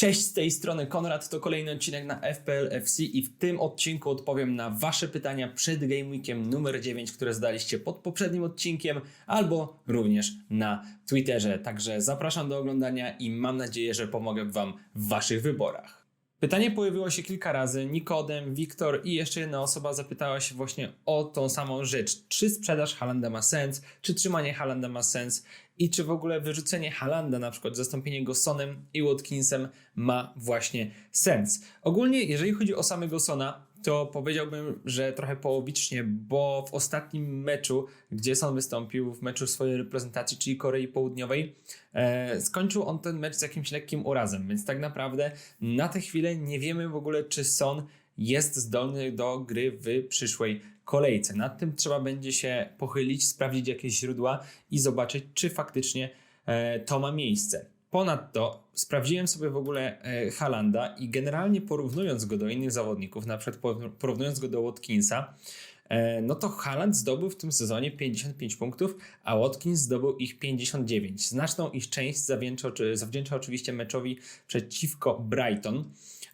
Cześć, z tej strony Konrad, to kolejny odcinek na FPL FC i w tym odcinku odpowiem na Wasze pytania przed Game Weekiem numer 9, które zadaliście pod poprzednim odcinkiem albo również na Twitterze. Także zapraszam do oglądania i mam nadzieję, że pomogę Wam w Waszych wyborach. Pytanie pojawiło się kilka razy. Nikodem, Wiktor i jeszcze jedna osoba zapytała się właśnie o tą samą rzecz. Czy sprzedaż Halanda ma sens? Czy trzymanie Halanda ma sens? I czy w ogóle wyrzucenie Halanda, na przykład zastąpienie go Sonem i Watkinsem ma właśnie sens? Ogólnie, jeżeli chodzi o samego Sona, to powiedziałbym, że trochę połowicznie, bo w ostatnim meczu, gdzie Son wystąpił, w meczu swojej reprezentacji, czyli Korei Południowej, e, skończył on ten mecz z jakimś lekkim urazem, więc tak naprawdę na tę chwilę nie wiemy w ogóle, czy Son jest zdolny do gry w przyszłej kolejce. Nad tym trzeba będzie się pochylić, sprawdzić jakieś źródła i zobaczyć, czy faktycznie e, to ma miejsce. Ponadto sprawdziłem sobie w ogóle e, Halanda i generalnie porównując go do innych zawodników, na przykład porównując go do Watkinsa, e, no to Haland zdobył w tym sezonie 55 punktów, a Watkins zdobył ich 59. Znaczną ich część zawdzięcza oczywiście meczowi przeciwko Brighton.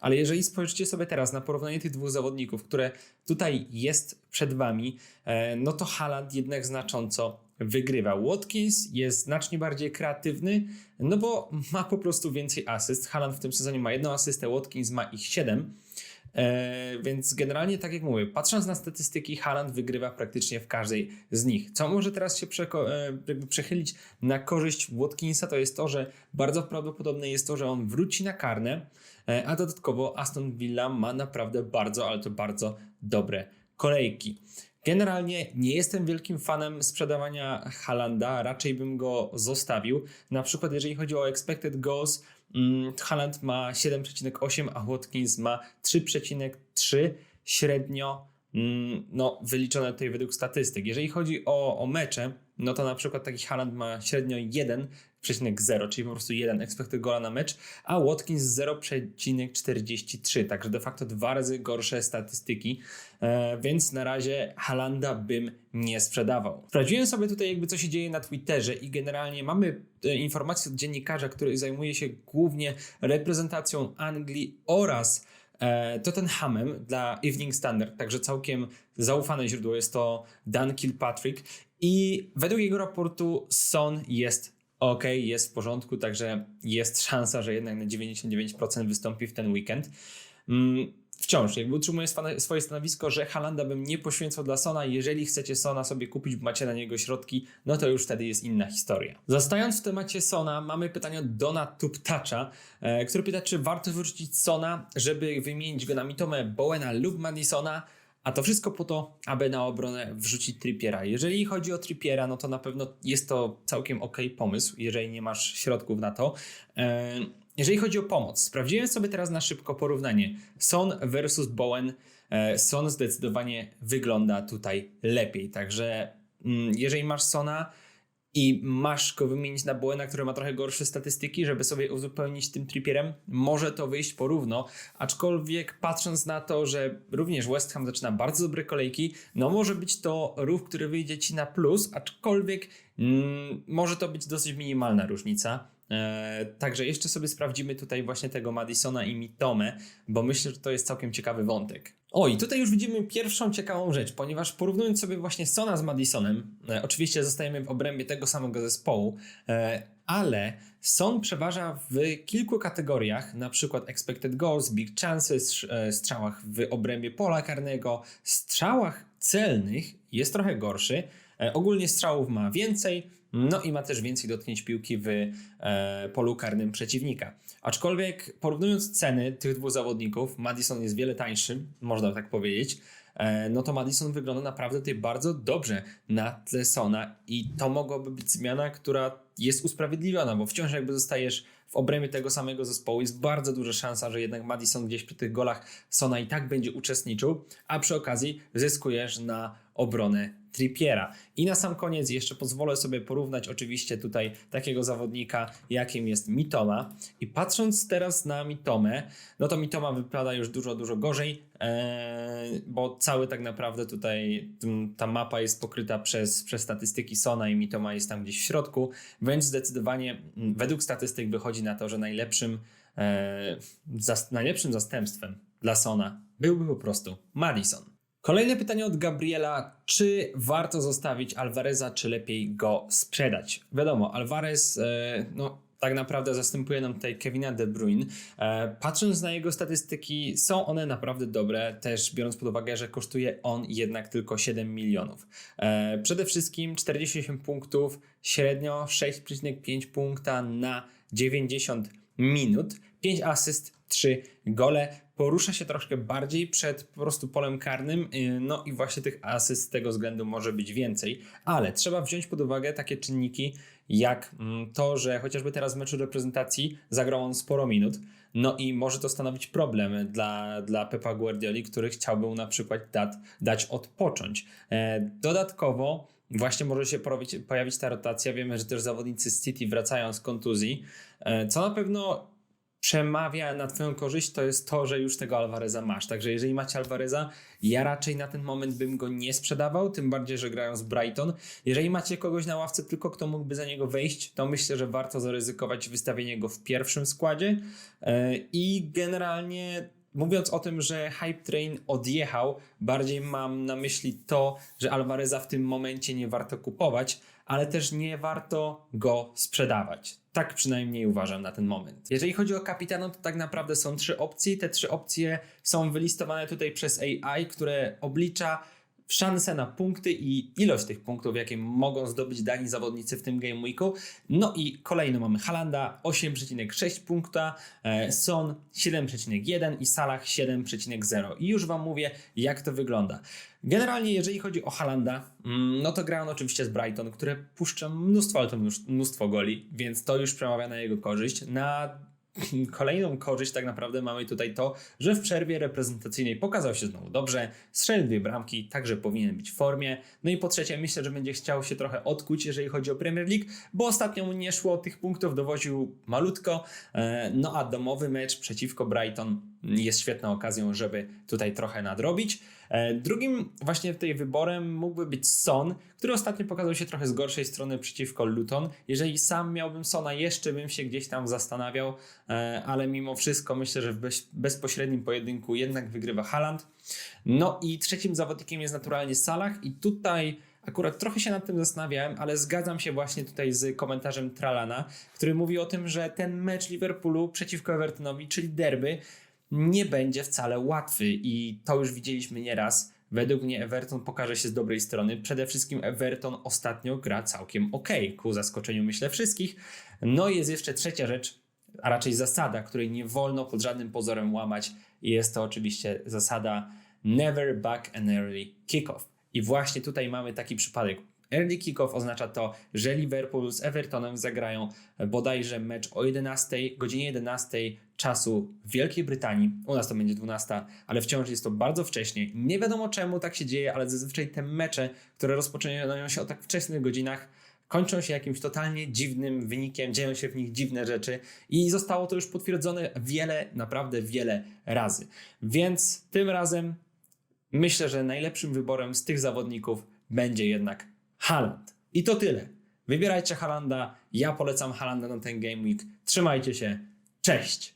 Ale jeżeli spojrzycie sobie teraz na porównanie tych dwóch zawodników, które tutaj jest przed Wami, e, no to Haaland jednak znacząco wygrywa. Watkins jest znacznie bardziej kreatywny, no bo ma po prostu więcej asyst. Haaland w tym sezonie ma jedną asystę, Watkins ma ich 7. E, więc generalnie, tak jak mówię, patrząc na statystyki, Haaland wygrywa praktycznie w każdej z nich. Co może teraz się przeko- e, jakby przechylić na korzyść Watkinsa, to jest to, że bardzo prawdopodobne jest to, że on wróci na karne, e, a dodatkowo Aston Villa ma naprawdę bardzo, ale to bardzo dobre kolejki. Generalnie nie jestem wielkim fanem sprzedawania Halanda, raczej bym go zostawił. Na przykład, jeżeli chodzi o expected goals, mm, Haland ma 7,8, a Watkins ma 3,3 średnio mm, no, wyliczone tutaj według statystyk. Jeżeli chodzi o, o mecze, no to na przykład taki Haaland ma średnio 1,0, czyli po prostu 1 expected na mecz, a Watkins 0,43, także de facto dwa razy gorsze statystyki, e, więc na razie Halanda bym nie sprzedawał. Sprawdziłem sobie tutaj jakby co się dzieje na Twitterze i generalnie mamy e, informacje od dziennikarza, który zajmuje się głównie reprezentacją Anglii oraz e, Tottenhamem dla Evening Standard, także całkiem zaufane źródło jest to Dan Kilpatrick i według jego raportu Son jest ok, jest w porządku, także jest szansa, że jednak na 99% wystąpi w ten weekend. Mm, wciąż jakby utrzymuję swoje stanowisko, że Halanda bym nie poświęcał dla Sona. Jeżeli chcecie Sona sobie kupić, macie na niego środki, no to już wtedy jest inna historia. Zostając w temacie Sona, mamy pytanie od Dona Tuptacza, e, który pyta, czy warto wyrzucić Sona, żeby wymienić go na Mitomę Bowena lub Madisona. A to wszystko po to, aby na obronę wrzucić Trippiera. Jeżeli chodzi o Trippiera, no to na pewno jest to całkiem ok pomysł, jeżeli nie masz środków na to. Jeżeli chodzi o pomoc, sprawdziłem sobie teraz na szybko porównanie Son versus Bowen. E, Son zdecydowanie wygląda tutaj lepiej, także mm, jeżeli masz Sona, i masz go wymienić na Bowena, który ma trochę gorsze statystyki, żeby sobie uzupełnić tym Trippierem, może to wyjść porówno, aczkolwiek patrząc na to, że również West Ham zaczyna bardzo dobre kolejki, no może być to ruch, który wyjdzie Ci na plus, aczkolwiek mm, może to być dosyć minimalna różnica. E, także jeszcze sobie sprawdzimy tutaj właśnie tego Madisona i Mitome, bo myślę, że to jest całkiem ciekawy wątek. O, i tutaj już widzimy pierwszą ciekawą rzecz, ponieważ porównując sobie właśnie Sona z Madisonem, e, oczywiście zostajemy w obrębie tego samego zespołu, e, ale Son przeważa w kilku kategoriach, na przykład expected goals, big chances, e, strzałach w obrębie pola karnego, strzałach celnych jest trochę gorszy, ogólnie strzałów ma więcej, no i ma też więcej dotknięć piłki w e, polu karnym przeciwnika. Aczkolwiek porównując ceny tych dwóch zawodników, Madison jest wiele tańszy, można tak powiedzieć, e, no to Madison wygląda naprawdę tutaj bardzo dobrze na tle Sona i to mogłaby być zmiana, która jest usprawiedliwiona, bo wciąż jakby zostajesz w obrębie tego samego zespołu, jest bardzo duża szansa, że jednak Madison gdzieś przy tych golach Sona i tak będzie uczestniczył, a przy okazji zyskujesz na obronę Trippiera. I na sam koniec jeszcze pozwolę sobie porównać oczywiście tutaj takiego zawodnika, jakim jest Mitoma. I patrząc teraz na Mitomę, no to Mitoma wypada już dużo, dużo gorzej, e, bo cały tak naprawdę tutaj ta mapa jest pokryta przez, przez statystyki Sona i Mitoma jest tam gdzieś w środku, więc zdecydowanie według statystyk wychodzi na to, że najlepszym e, najlepszym zastępstwem dla Sona byłby po prostu Madison. Kolejne pytanie od Gabriela. Czy warto zostawić Alvareza, czy lepiej go sprzedać? Wiadomo, Alvarez e, no, tak naprawdę zastępuje nam tutaj Kevina De Bruyne. E, patrząc na jego statystyki, są one naprawdę dobre, też biorąc pod uwagę, że kosztuje on jednak tylko 7 milionów. E, przede wszystkim 48 punktów, średnio 6,5 punkta na 90 minut, 5 asyst, 3 gole. Porusza się troszkę bardziej przed po prostu polem karnym, yy, no i właśnie tych asyst z tego względu może być więcej, ale trzeba wziąć pod uwagę takie czynniki, jak mm, to, że chociażby teraz w meczu reprezentacji zagrał on sporo minut, no i może to stanowić problem dla, dla Pepa Guardioli, który chciałby na przykład dać, dać odpocząć. E, dodatkowo właśnie może się pojawić ta rotacja. Wiemy, że też zawodnicy City wracają z kontuzji, e, co na pewno przemawia na Twoją korzyść, to jest to, że już tego Alvareza masz. Także jeżeli macie Alvareza, ja raczej na ten moment bym go nie sprzedawał, tym bardziej, że grają z Brighton. Jeżeli macie kogoś na ławce tylko, kto mógłby za niego wejść, to myślę, że warto zaryzykować wystawienie go w pierwszym składzie. E, I generalnie mówiąc o tym, że Hype Train odjechał, bardziej mam na myśli to, że Alvareza w tym momencie nie warto kupować, ale też nie warto go sprzedawać. Tak przynajmniej uważam na ten moment. Jeżeli chodzi o kapitana, to tak naprawdę są trzy opcje. Te trzy opcje są wylistowane tutaj przez AI, które oblicza szanse na punkty i ilość tych punktów, jakie mogą zdobyć dani zawodnicy w tym Game Weeku. No i kolejno mamy Halanda 8,6 punkta, e, Son 7,1 i Salah 7,0. I już Wam mówię, jak to wygląda. Generalnie, jeżeli chodzi o Halanda, mm, no to gra on oczywiście z Brighton, które puszcza mnóstwo, ale to mnóstwo goli, więc to już przemawia na jego korzyść. Na kolejną korzyść tak naprawdę mamy tutaj to, że w przerwie reprezentacyjnej pokazał się znowu dobrze, strzelił dwie bramki, także powinien być w formie. No i po trzecie myślę, że będzie chciał się trochę odkuć, jeżeli chodzi o Premier League, bo ostatnio mu nie szło, tych punktów dowoził malutko, e, no a domowy mecz przeciwko Brighton jest świetną okazją, żeby tutaj trochę nadrobić. E, Drugim właśnie tutaj wyborem mógłby być Son, który ostatnio pokazał się trochę z gorszej strony przeciwko Luton. Jeżeli sam miałbym Sona, jeszcze bym się gdzieś tam zastanawiał, e, ale mimo wszystko myślę, że w bez, bezpośrednim pojedynku jednak wygrywa Haaland. No i trzecim zawodnikiem jest naturalnie Salah i tutaj akurat trochę się nad tym zastanawiałem, ale zgadzam się właśnie tutaj z komentarzem Tralana, który mówi o tym, że ten mecz Liverpoolu przeciwko Evertonowi, czyli derby, nie będzie wcale łatwy i to już widzieliśmy nieraz. Według mnie Everton pokaże się z dobrej strony. Przede wszystkim Everton ostatnio gra całkiem ok, ku zaskoczeniu myślę wszystkich. No i jest jeszcze trzecia rzecz, a raczej zasada, której nie wolno pod żadnym pozorem łamać i jest to oczywiście zasada never back an early kickoff. I właśnie tutaj mamy taki przypadek. Early kickoff oznacza to, że Liverpool z Evertonem zagrają bodajże mecz o 11, godzinie 11 czasu w Wielkiej Brytanii. U nas to będzie 12, ale wciąż jest to bardzo wcześnie. Nie wiadomo czemu tak się dzieje, ale zazwyczaj te mecze, które rozpoczynają się o tak wczesnych godzinach, kończą się jakimś totalnie dziwnym wynikiem, dzieją się w nich dziwne rzeczy i zostało to już potwierdzone wiele, naprawdę wiele razy. Więc tym razem myślę, że najlepszym wyborem z tych zawodników będzie jednak Haaland. I to tyle. Wybierajcie Haalanda. Ja polecam Haalanda na ten Game Week. Trzymajcie się. Cześć!